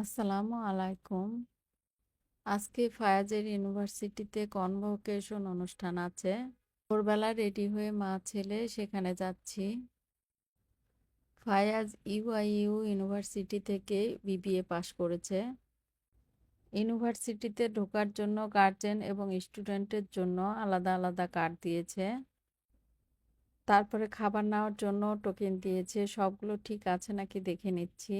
আসসালামু আলাইকুম। আজকে ফায়াজের ইউনিভার্সিটিতে কনভোকেশন অনুষ্ঠান আছে। ভোরবেলা রেডি হয়ে মা ছেলে সেখানে যাচ্ছি। ফায়াজ ইউআইইউ ইউনিভার্সিটি থেকে বিবিএ পাশ করেছে। ইউনিভার্সিটিতে ঢোকার জন্য গার্জেন এবং স্টুডেন্টের জন্য আলাদা আলাদা কার্ড দিয়েছে। তারপরে খাবার নেওয়ার জন্য টোকেন দিয়েছে। সবগুলো ঠিক আছে নাকি দেখে নিচ্ছি।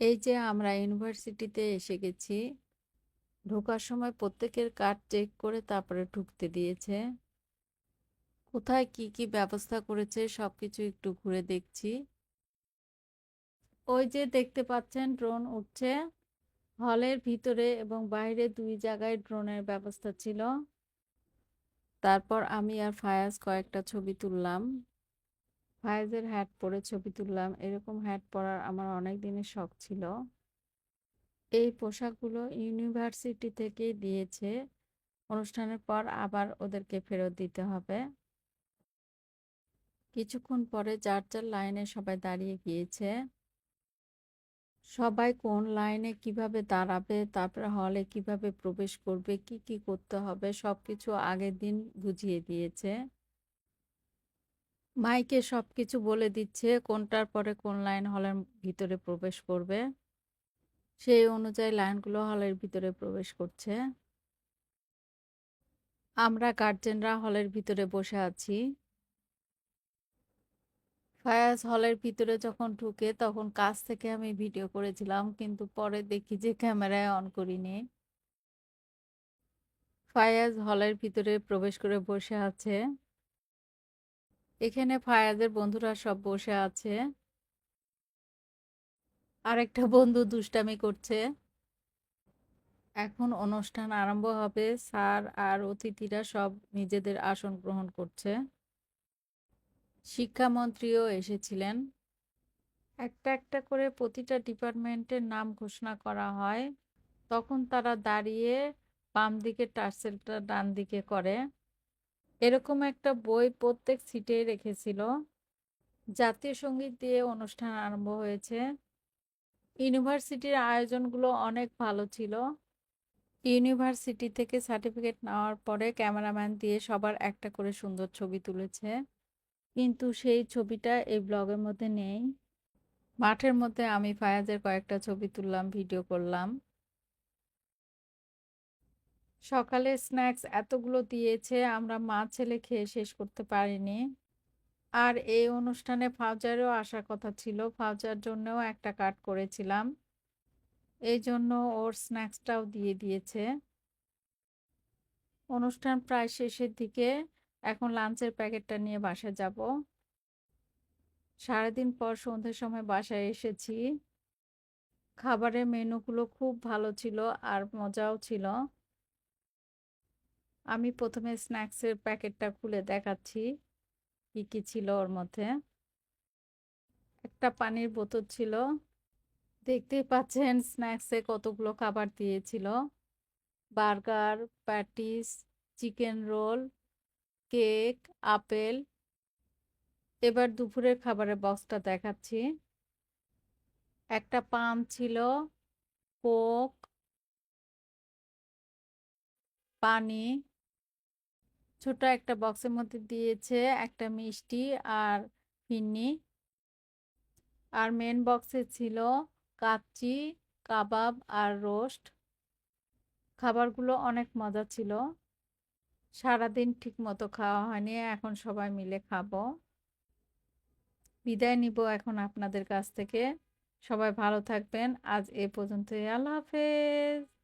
এই যে আমরা ইউনিভার্সিটিতে এসে গেছি, ঢোকার সময় প্রত্যেকের কার্ড চেক করে তারপরে ঢুকতে দিয়েছে। কোথায় কি কি ব্যবস্থা করেছে সব কিছু একটু ঘুরে দেখছি। ওই যে দেখতে পাচ্ছেন ড্রোন উঠছে। হলের ভিতরে এবং বাইরে দুই জায়গায় ড্রোনের ব্যবস্থা ছিল। তারপর আমি আর ফায়াজ কয়েকটা ছবি তুললাম। ফায়েজের হ্যাট পরে ছবি তুললাম। এরকম হ্যাট পরার আমার অনেক দিনের শখ ছিল। এই পোশাকগুলো ইউনিভার্সিটি থেকে দিয়েছে। অনুষ্ঠানের পর আবার ওদেরকে ফেরত দিতে হবে। কিছুক্ষণ পরে যার যার লাইনে সবাই দাঁড়িয়ে গিয়েছে। সবাই কোন লাইনে কীভাবে দাঁড়াবে, তারপরে হলে কীভাবে প্রবেশ করবে, কি কি করতে হবে সব কিছু আগের দিন বুঝিয়ে দিয়েছে। মাইকে সবকিছু বলে দিচ্ছে কোনটার পরে কোন লাইন হলের ভিতরে প্রবেশ করবে। সেই অনুযায়ী লাইনগুলো হলের ভিতরে প্রবেশ করছে। আমরা গার্জেনরা হলের ভিতরে বসে আছি। ফায়াজ হলের ভিতরে যখন ঢুকে তখন কাছ থেকে আমি ভিডিও করেছিলাম, কিন্তু পরে দেখি যে ক্যামেরায় অন করিনি। ফায়াজ হলের ভিতরে প্রবেশ করে বসে আছে। এখানে ফায়াজের বন্ধুরা সব বসে আছে। আরেকটা বন্ধু দুষ্টামি করছে। এখন অনুষ্ঠান আরম্ভ হবে। স্যার আর অতিথিরা সব নিজেদের আসন গ্রহণ করছে। শিক্ষামন্ত্রীও এসেছিলেন। একটা একটা করে প্রতিটা ডিপার্টমেন্টের নাম ঘোষণা করা হয়। তখন তারা দাঁড়িয়ে বাম দিকে টার্সেলটা ডান দিকে করে। এরকম একটা বই প্রত্যেক সিটে রেখেছিল। জাতীয় সংগীত দিয়ে অনুষ্ঠান আরম্ভ হয়েছে। ইউনিভার্সিটির আয়োজনগুলো অনেক ভালো ছিল। ইউনিভার্সিটি থেকে সার্টিফিকেট নেওয়ার পরে ক্যামেরাম্যান দিয়ে সবার একটা করে সুন্দর ছবি তুলেছে। কিন্তু সেই ছবিটা এই ব্লগের মধ্যে নেই। মাঠের মধ্যে আমি ফায়াজের কয়েকটা ছবি তুললাম, ভিডিও করলাম। সকালে স্ন্যাক্স এতগুলো দিয়েছে, আমরা মা ছেলে খেয়ে শেষ করতে পারিনি। আর এই অনুষ্ঠানে ফাউজারও আসার কথা ছিল, ফাউজার জন্যও একটা কাট করেছিলাম। এই জন্য ওর স্ন্যাক্সটাও দিয়ে দিয়েছে। অনুষ্ঠান প্রায় শেষের দিকে, এখন লাঞ্চের প্যাকেটটা নিয়ে বাসায় যাব। সারাদিন পর সন্ধ্যের সময় বাসায় এসেছি। খাবারের মেনুগুলো খুব ভালো ছিল আর মজাও ছিল। আমি প্রথমে স্ন্যাক্সের প্যাকেটটা খুলে দেখাচ্ছি, কি কি ছিল ওর মধ্যে। একটা পানির বোতল ছিল। দেখতেই পাচ্ছেন স্ন্যাক্সে কতগুলো খাবার দিয়েছিল। Burger, patties, chicken roll, cake, apple. এবার দুপুরের খাবারের বক্সটা দেখাচ্ছি। একটা পাম ছিল, কোক, পানি। ছোট একটা বক্সের মধ্যে দিয়েছে একটা মিষ্টি আর ফিন্নি আর মেন বক্সে ছিল কাচ্চি, কাবাব আর রোস্ট। খাবারগুলো অনেক মজা ছিল। সারাদিন ঠিক মতো খাওয়া হয়নি, এখন সবাই মিলে খাব। বিদায় নিব এখন আপনাদের কাছ থেকে। সবাই ভালো থাকবেন। আজ এ পর্যন্তই। আল্লাহ হাফেজ।